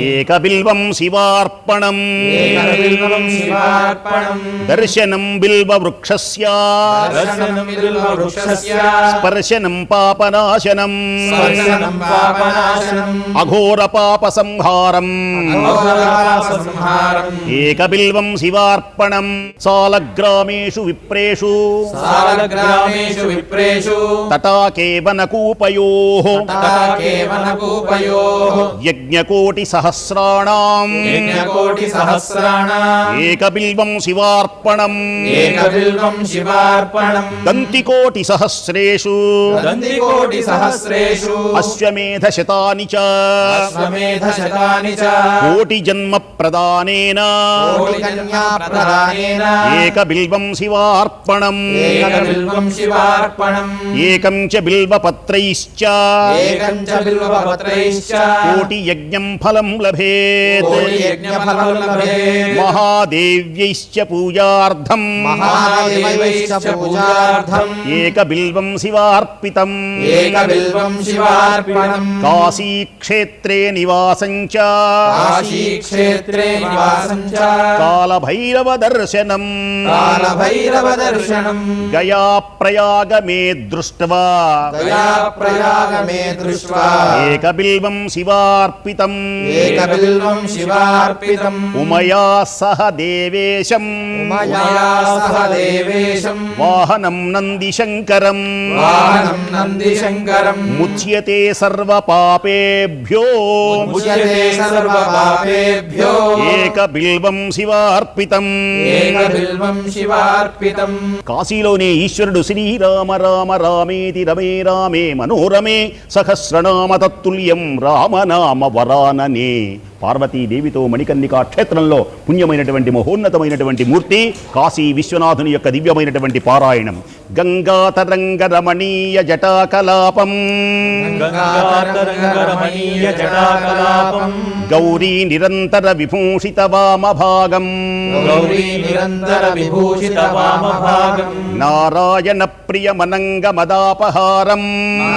ఏకబిల్వం శివార్పణం. దర్శనం బిల్వ స్పర్శనం పాపనాశనం. అఘోర పాప సంహారం. ఏకబిల్వం శివార్పణం. సాలగ్రామేషు విప్రేషు. సాలగ్రామేషు విప్రేషు. తటాకేవనకూపయో తథా కేవనకూపయోః యజ్ఞకోటి సహస్రాణం యజ్ఞకోటి సహస్రాణాం ఏకబిల్వం శివార్పణం ఏకబిల్వం శివార్పణం దంతికోటి సహస్రేషు దంతికోటి సహస్రేషు అశ్వమేధ శతాని చ అశ్వమేధ శతాని చ కోటి జన్మ ప్రదానేన కోటి కన్యా ప్రదానేన ఏకబిల్వం శివార్పణం ఏకబిల్వం శివార్పణం ఏకం చ బిల్వపత్రైశ్చ ఏకం చ బిల్వపత్రైశ్చ కోటి యజ్ఞం ఫలం లభేత్ కోటి యజ్ఞఫలం లభేత్ మహాదేవ్యైశ్చ పూజార్థం మహాదేవైశ్చ పూజార్థం ఏకబిల్వం శివార్పితం ఏకబిల్వం శివార్పణం ఏకబిల్వం శివార్పితం ఏకబిల్వం శివార్పితం ఉమయా సహ దేవేశం మయా సహ దేవేశం వాహనం నందిశంకరం వాహనం నందిశంకరం ముచ్యతే సర్వపాపేభ్యో ముచ్యతే సర్వపాపేభ్యో ఏకబిల్వం శివార్పితం ఏకబిల్వం శివార్పితం కాశీలోనే ఈశ్వరుడు శ్రీరామ రామ రామేతి రమే రామే మనోరమే సహస్రనామ తత్తుల్యం రామనామ వరాననే. పార్వతీదేవితో మణికర్ణికా క్షేత్రంలో పుణ్యమైనటువంటి మహోన్నతమైనటువంటి మూర్తి కాశీ విశ్వనాథుని యొక్క దివ్యమైనటువంటి పారాయణం. గంగాతరంగ రమణీయ జటాకలాపం. గంగాతరంగరమణీయ జటాకలాపం. గౌరీ నిరంతర విభూషిత వామభాగం. గౌరీ నిరంతర విభూషిత వామభాగం. నారాయణ ప్రియమనంగ మదాపహారం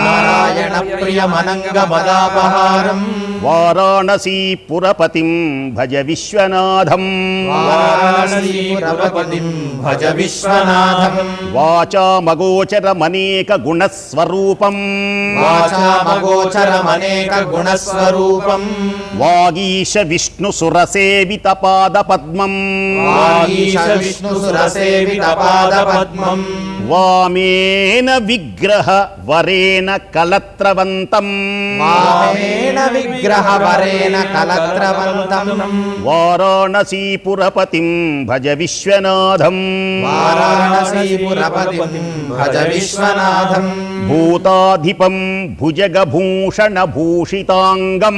నారాయణ ప్రియమనంగ మదాపహారం వారాణసీ పురపతిం భజ విశ్వనాథం వారాణసీపురపతిం భజ విశ్వనాథం వాచామగోచరమనేక గుణస్వరూపం వాచామగోచరమనేక గుణస్వరూపం వాగీశ విష్ణు సురసేవిత పాద పద్మం వాగీశ విష్ణుసురసేవిత పాదపద్మం వామేన విగ్రహ వరేణ కలత్రవంతం. వామేన విగ్రహ వరేణ కలత్రవంతం. వారాణసీ పురపతిం భజ విశ్వనాథం. వారాణసీపురపతిం భజ విశ్వనాథం. భూతాధిపం భుజగభూషణ భూషితాంగం.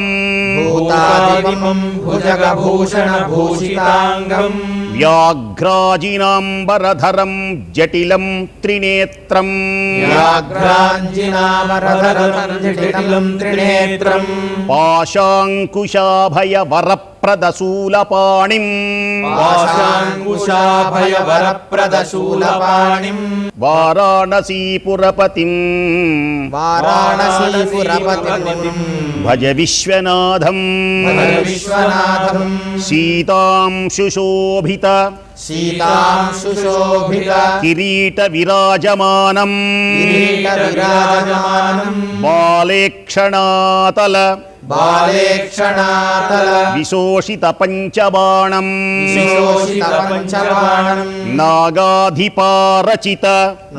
భూతాదిపం భుజగభూషణ భూషితాంగం. వ్యాఘ్రాజినాంబరధరం జటిలం త్రినేత్రం వ్యాఘ్రాంజినామరధరం జటిలం త్రినేత్రం పాశాంకుశాభయ వరప్రదశూలపాణిం. పాశాంకుశాభయ వరప్రదశూలపాణిం వారాణసీపురపతిం. వారాణసీపురపతిం. భజ విశ్వనాథం. విశ్వనాథం. సీతాం సుశోభిత. విరాజమానం కిరీట విరాజమానం బాలేక్షణాతల. బాలేక్షణాతల విశోషిత పంచబాణం విశోషిత పంచబాణం నాగాధిపారచిత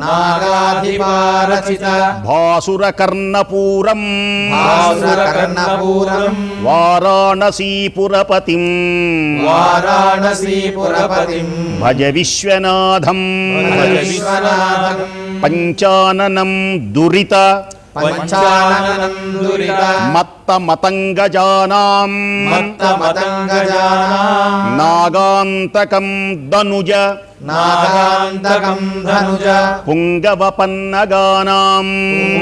నాగాధిపారచిత భాసుర కర్ణపూరం భాసురకర్ణపూరం వారాణసీపురపతిం వారాణసీపురపతిం భజ విశ్వనాథం భజ విశ్వనాథం పంచాననం దురిత పంచాననం దురిత మత్త మతంగజానాం మత్త మతంగజానాం నాగాంతకం దనుజ నాగాంతకం ధనుజ. పుంగవ పన్నగానాం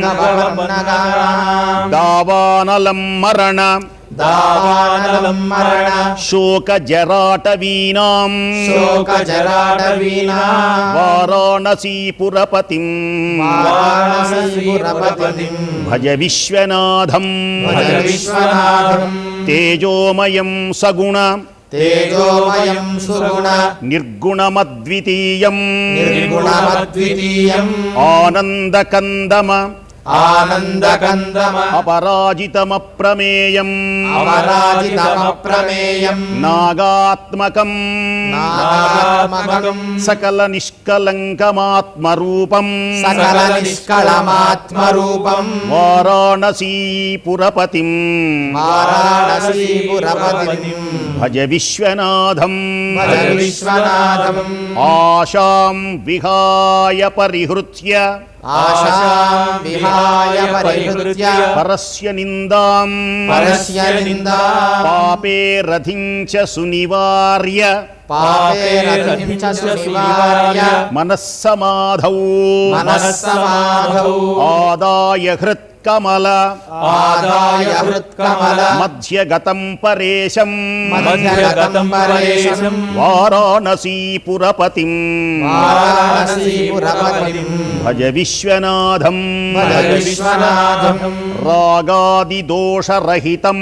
పుంగవపన్నగానాం. దావానలం మరణ. దావానలం మరణ. శోకజరాటవీనాం శోకజరాటవీనా వారాణసీపురపతిం వారాణసీపురపతిం భజ విశ్వనాథం. భజ విశ్వనాథం. తేజోమయం సగుణ. తేజోమయం సుగుణ. నిర్గుణమద్వితీయం. నిర్గుణమద్వితీయం. ఆనందకందమ. ఆనందకందమ. అపరాజితమప్రమేయం. అపరాజితమప్రమేయం. నాగాత్మకం. నాగాత్మకం. సకల నిష్కలంకమాత్మరూపం సకల నిష్కళమాత్మరూపం వారాణసీపురపతిం. వారాణసీపురపతిం. భజ విశ్వనాథం. భజ విశ్వనాథం. ఆశాం విహాయ పరిహృత్య. ఆశాం విహాయ పరిహృత్య పరస్య నిందాం పరస్య నిందా పాపే రథించ సునివార్య పాపే రథించ సునివార్య మనస్సమాధౌ మనస్సమాధౌ ఆదాయ హృత్కమల. ఆదాయ హృత్కమల. మధ్యగతం పరేశం. మధ్యగతం పరేశం. వారాణసీపురపతిం వారాణసీపురపతిం భజ విశ్వనాథం. భజ విశ్వనాథం. రాగాదిదోషరహితం.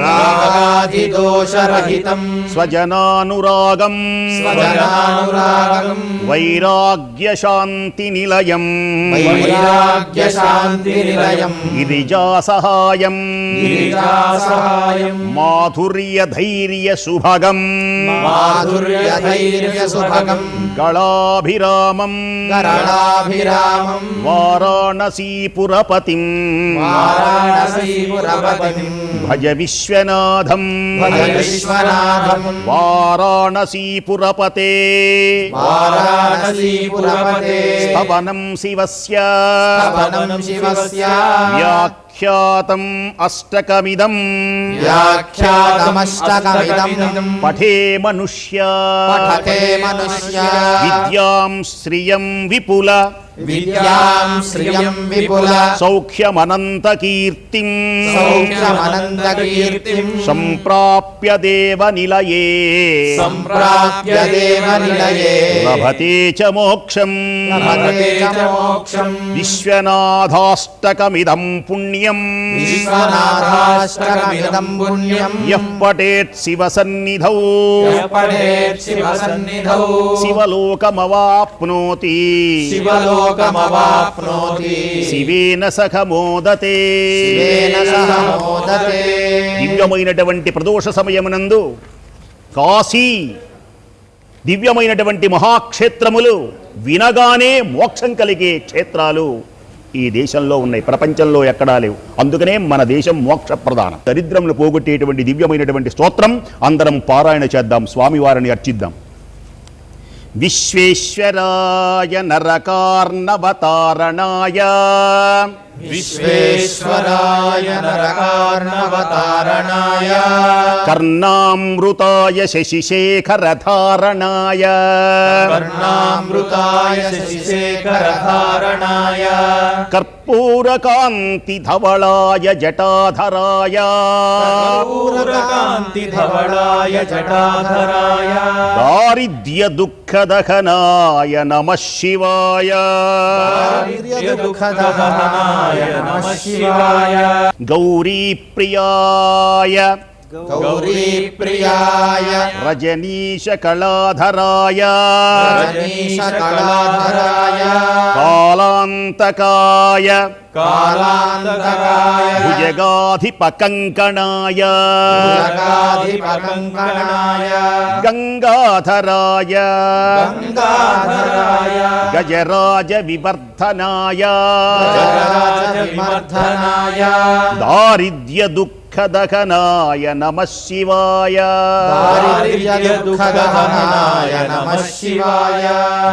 రాగాదిదోషరహితం. స్వజనానురాగం. స్వజనానురాగం. వైరాగ్యశాంతి నిలయం వైరాగ్య శాంతి నిలయం గిరిజాసహాయం గిరిజాసహాయం మాధుర్య ధైర్య సుభగం మాధుర్య ధైర్య సుభగం గళాభిరామం కరణాభిరామం వారాణసీపురపతిం వారాణసీపురపతిం భజ విశ్వనాథం భజ విశ్వనాథం వారాణసీపురపతే వారాణసీపురపతే స్తవనం శివస్య స్తవనం శివస్య వ్యాఖ్యాతం అష్టకమిదం వ్యాఖ్యాతమష్టకమిదం పఠే మనుష్య పఠతే మనుష్య విద్యాం శ్రియం విపుల విద్యాం శ్రియం విపుల. సౌఖ్యమనంత కీర్తిం సౌఖ్యమనంత కీర్తిం సంప్రాప్య దేవ నిలయే సంప్రాప్య దేవ నిలయే లభతే చ మోక్షం. లభతే చ మోక్షం. విశ్వనాథాష్టకమిదం పుణ్యం. విశ్వనాథాష్టకమిదం పుణ్యం. యః పఠేత్ శివ సన్నిధౌ పఠేత్ శివ సన్నిధౌ శివలోకమవాప్నోతి శివలోకమవాప్నోతి శివేన మోదతే. శివేన సహ మోదతే. దివ్యమైనటువంటి ప్రదోష సమయమునందు కాశీ దివ్యమైనటువంటి మహాక్షేత్రములు వినగానే మోక్షం కలిగే క్షేత్రాలు ఈ దేశంలో ఉన్నాయి. ప్రపంచంలో ఎక్కడా లేవు. అందుకనే మన దేశం మోక్ష ప్రధానం దరిద్రమును పోగొట్టేటువంటి దివ్యమైనటువంటి స్తోత్రం అందరం పారాయణ చేద్దాం. స్వామివారిని అర్చిద్దాం. విశ్వేశ్వరాయ నరకార్ణవతారణాయ. विश्वेश्वराय नरकार्णवतारणाय। कर्णामृताय शशिशेखरधारणाय। कर्णामृताय शशिशेखरधारणाय। कर्पूरकान्तिधवलाय जटाधराय। कर्पूरकान्तिधवलाय जटाधराय। दारिद्र्यदुःखदहनाय नमः शिवाय। दारिद्र्यदुःखदहनाय శివాయ దుఃఖదహనాయ నమ శివాయ గౌరీప్రియాయ గౌరీప్రియాయ రజనీశ కళాధరాయ రజనీశకళాధరాయ కాలాంతకాయ కాలాంతకాయ భుజగాధిపకంకణాయ జగాధిపకంకణాయ దుఃఖదహనాయ నమః శివాయ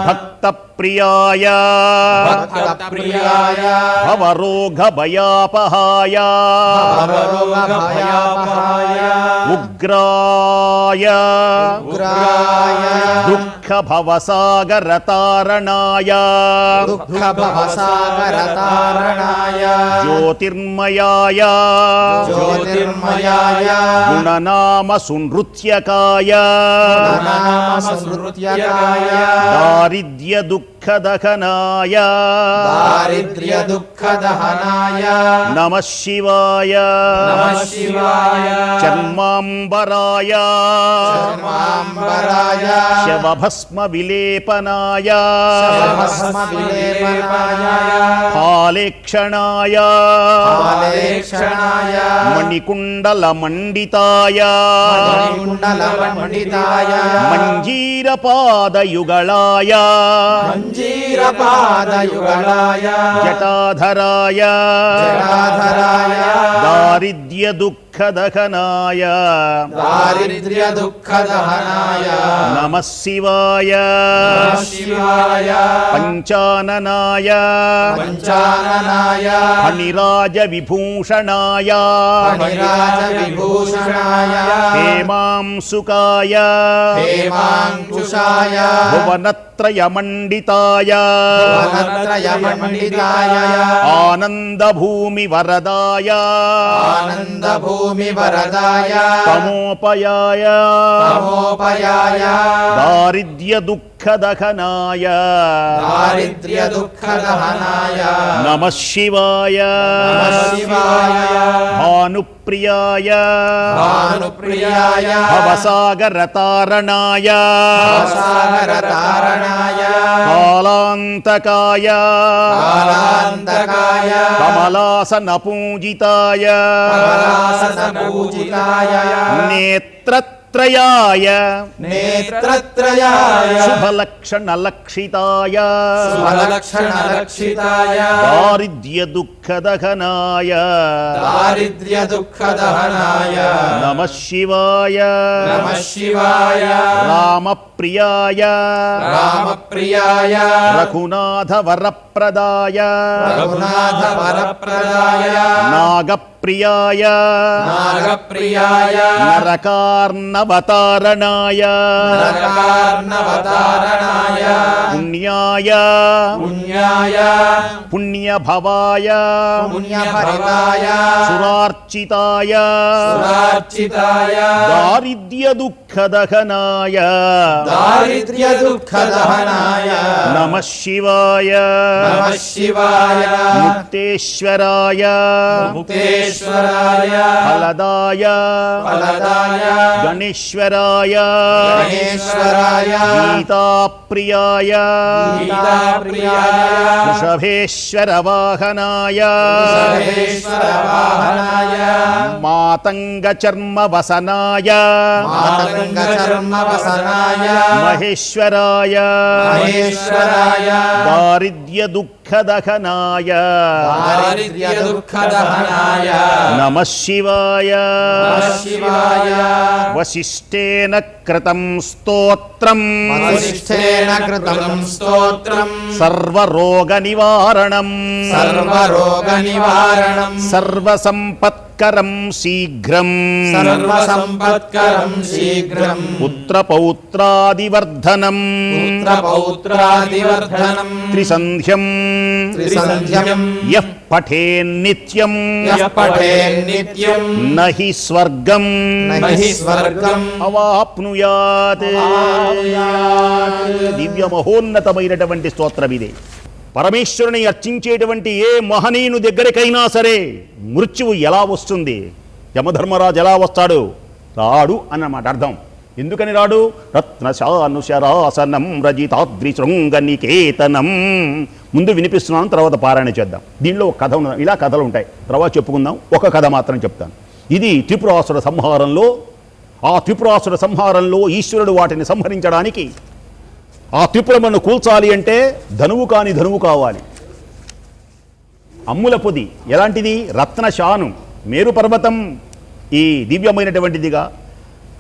భక్త ప్రియాయ భక్తప్రియాయ భవరోగ భయాపహాయ భవరోగభయాపహాయ ఉగ్ర ఉగ్రాయ ఉగ్రాయ దుఃఖ భవసాగర తారణాయ దుఃఖ భవసాగర తారణాయ జ్యోతిర్మయాయ జ్యోతిర్మయాయ గుణనామ సునృత్యకాయ నామ సంవృత్యకాయ దారిద్ర్య దుఃఖదహనాయ దారిద్ర్య దుఃఖ దహనాయ నమ శివాయ నమః శివాయ చర్మాంబరాయ दुःखदहनाय। दारिद्र्यदुःखदहनाय। नमः शिवाय। शिवाय। पञ्चाननाय। पञ्चाननाय। अनिराजविभूषणाय अनिराजविभूषणाय हेमांसुकाय हेमांसुषाय भुवनत्रयमण्डिताय। भुवनत्रयमण्डिताय। आनन्दभूमिवरदाय। आनन्दभूमि జటాధరాయ జటాధరాయ దారిద్ర్య దుఃఖదహనాయ దారిద్ర్య దుఃఖ దహనాయ నమ శివాయ. నమః శివాయ. పంచాననాయ పంచాననాయ ఫణిరాజ విభూషణాయ ఫణిరాజ విభూషణాయ హేమాంసుకాయ హేమాంకుశాయ नेत्रत्रयाय। नेत्रत्रयाय। शुभलक्षणलक्षिताय। शुभलक्षणलक्षिताय। दारिद्र्यदुःखदहनाय। दारिद्र्यदुःखदहनाय। नमः शिवाय। नमः शिवाय। रामप्रियाय। रामप्रियाय। रघुनाथवरप्रदाय। रघुनाथवरप्रदाय। नागप्रियाय నాగప్రియాయ. నాగప్రియాయ. నరకార్ణవతారణాయ. నరకార్ణవతారణాయ. పుణ్యాయ. పుణ్యాయ. పుణ్యభవాయ. పుణ్యభరితాయ సురార్చితాయ. సురార్చితాయ. దారిద్ర్య దుఃఖ दुःखदहनाय। नमः शिवाय। नमः शिवाय। मुक्तेश्वराय। मुक्तेश्वराय। फलदाय। फलदाय। गणेश्वराय। गणेश्वराय। गीताप्रियाय। गीताप्रियाय। वृषभेश्वरवाहनाय वृषभेश्वरवाहनाय मातङ्गचर्मवसनाय। मातङ्ग చర్మ వసనాయ మాతంగ చర్మ వసనాయ మహేశ్వరాయ మహేశ్వరాయ దారిద్ర్య దుఃఖదహనాయ దారిద్ర్య దుఃఖ దహనాయ నమ శివాయ నమః శివాయ వశిష్ఠేన కృతం స్తోత్రం వశిష్ఠేన కృతం స్తోత్రం సర్వరోగ నివారణం సర్వరోగ పఠేన్నిత్యం పఠేన్నిత్యం నహి స్వర్గం. నహి స్వర్గం. అవాప్నుయాత్. దివ్య మహోన్నతమైనటువంటి స్తోత్రం ఇదే. పరమేశ్వరుని అర్చించేటువంటి ఏ మహనీయుని దగ్గరికైనా సరే మృత్యువు ఎలా వస్తుంది? యమధర్మరాజు ఎలా వస్తాడు? రాడు అన్నమాట అర్థం. ఎందుకని రాడు? రత్నశానుశరాసనం రజితాద్రి శృంగ నికేతనం ముందు వినిపిస్తున్నాను తర్వాత పారాయణ చేద్దాం. దీనిలో ఒక కథ ఉన్న ఇలా కథలు ఉంటాయి. తర్వాత చెప్పుకుందాం. ఒక కథ మాత్రం చెప్తాను. ఇది త్రిపురాసుర సంహారంలో ఆ త్రిపురాసుర సంహారంలో ఈశ్వరుడు వాటిని సంహరించడానికి ఆ త్రిపురమను కూల్చాలి అంటే ధనువు కాని ధనువు కావాలి. అమ్ముల పొది. ఎలాంటిది? రత్నశాను మేరు పర్వతం ఈ దివ్యమైనటువంటిదిగా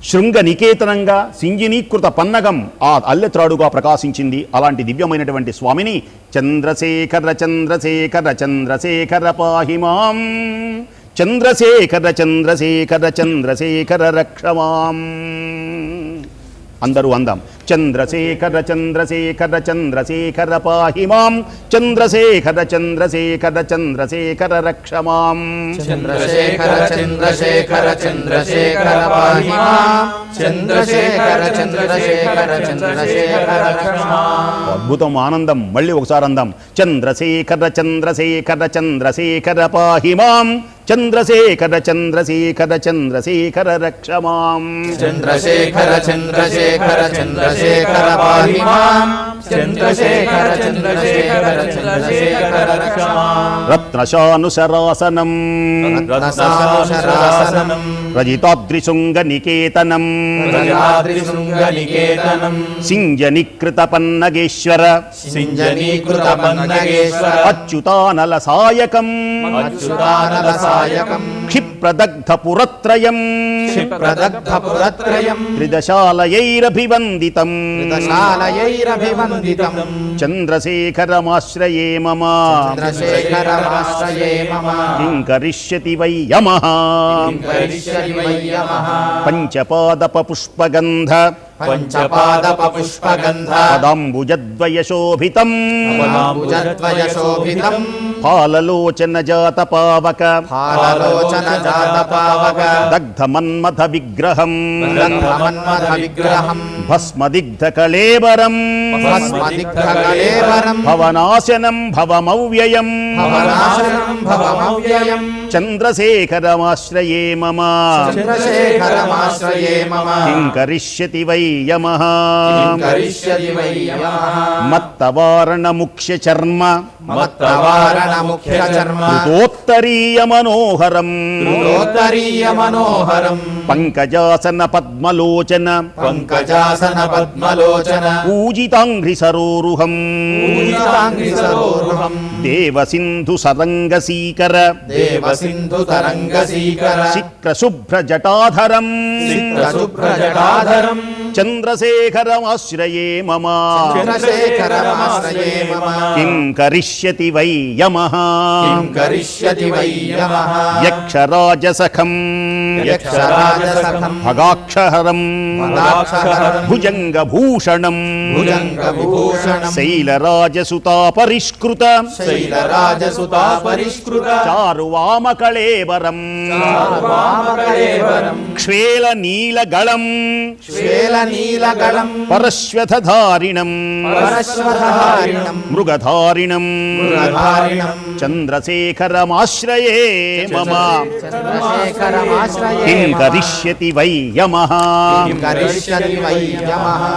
శృంగ నికేతనంగా సింగినీకృత పన్నగం ఆ అల్లెత్రాడుగా ప్రకాశించింది. అలాంటి దివ్యమైనటువంటి స్వామిని చంద్రశేఖర చంద్రశేఖర చంద్రశేఖర పాహిమాం. చంద్రశేఖర చంద్రశేఖర చంద్రశేఖర రక్షమాం. అందరూ అందాం. చంద్రశేఖర చంద్రశేఖర చంద్రశేఖర పాహి మాం. చంద్రశేఖర చంద్రశేఖర చంద్రశేఖర రక్షమాం చంద్రశేఖర చంద్రశేఖర చంద్రశేఖర పాహి మాం. చంద్రశేఖర చంద్రశేఖర చంద్రశేఖర అద్భుతం ఆనందం మళ్ళీ ఒకసారి అందాం. చంద్రశేఖర చంద్రశేఖర చంద్రశేఖర పాహి మాం. చంద్రశేఖర చంద్రశేఖర చంద్రశేఖర రక్షమాం చంద్రశేఖర చంద్రశేఖర చంద్రశేఖర చంద్రశేఖర చంద్రశేఖర చంద్రశేఖర రక్షమాం రత్నశానుశరాసనం. రత్నసానుశరాసనం రజితాద్రిశృంగ నికేతనం ప్రజాద్రిశృంగనికేతనం సింజనికృత పన్నగేశ్వర సింజనీకృత పన్నగేశ్వర అచ్యుతానల సాయకం అచ్యుతానల సాయకం క్షిప్రదగ్ధ పురత్రయం క్షిప్రదగ్ధ పురత్రయం త్రిదశాలయైరభివందితం. చంద్రశేఖరమాశ్రయే మమ. చంద్రశేఖరమాశ్రయే మమ కరిష్యతి వై యమః. పంచపాదప పుష్పగంధ పంచపాదప పుష్పగంధ పదాంబుజద్వయశోభితం. పదాంబుజద్వయ శోభితం పాలలోచన జాత పావక. పాలలోచన జాత పావక. దగ్ధమన్మథ విగ్రహం. గంధమన్మథ విగ్రహం. భస్మదిగ్ధ కళేబరం భస్మదిగ్ధ కళేవరం భవనాశనం భవమవ్యయం. భవనాశనం భవమవ్యయం. చంద్రశేఖరమాశ్రయే మమ. చంద్రశేఖరమాశ్రయే మమ. కిం కరిష్యతి వై యమః. కరిష్యతి వై యమః. మత్తవారణ ముఖ్య చర్మ మత్తవారణ ముఖ్య చర్మ కృతోత్తరీయ మనోహరం కృతోత్తరీయ మనోహరం పంకజాసన పద్మలోచన పంకజాసన పద్మలోచన పూజితాంఘ్రి సరోరుహం పూజితాంగ్రి సరోరుహం దేవసింధు సరంగసీకర దేవ సింధు తరంగ సీకర శిక్ర శుభ్ర జటాధరం చిత్ర శుభ్ర జటాధరం చంద్రశేఖరమాశ్రయే మమ. చంద్రశేఖరమాశ్రయే మమ. కిం కరిష్యతి వై యమః. కిం కరిష్యతి వై యమః. యక్షరాజసఖం. యక్షరాజసఖం. భగాక్షహరం. పదాక్షహరం భుజంగభూషణం. భుజంగ విభూషణం శైలరాజసుతా పరిష్కృత శైలరాజసుతా పరిష్కృత చారువామకళేవరం వామకళేవరం క్షేల నీలగళం శ్వేల నీలగళం. పరశ్వథధారిణం పరశ్వధారిణం మృగధారిణం. చంద్రశేఖరమాశ్రయే మమ. చంద్రశేఖరమాశ్రయే కిం మమ. కరిష్యతి వై యమః. కరిష్యతి వై యమః.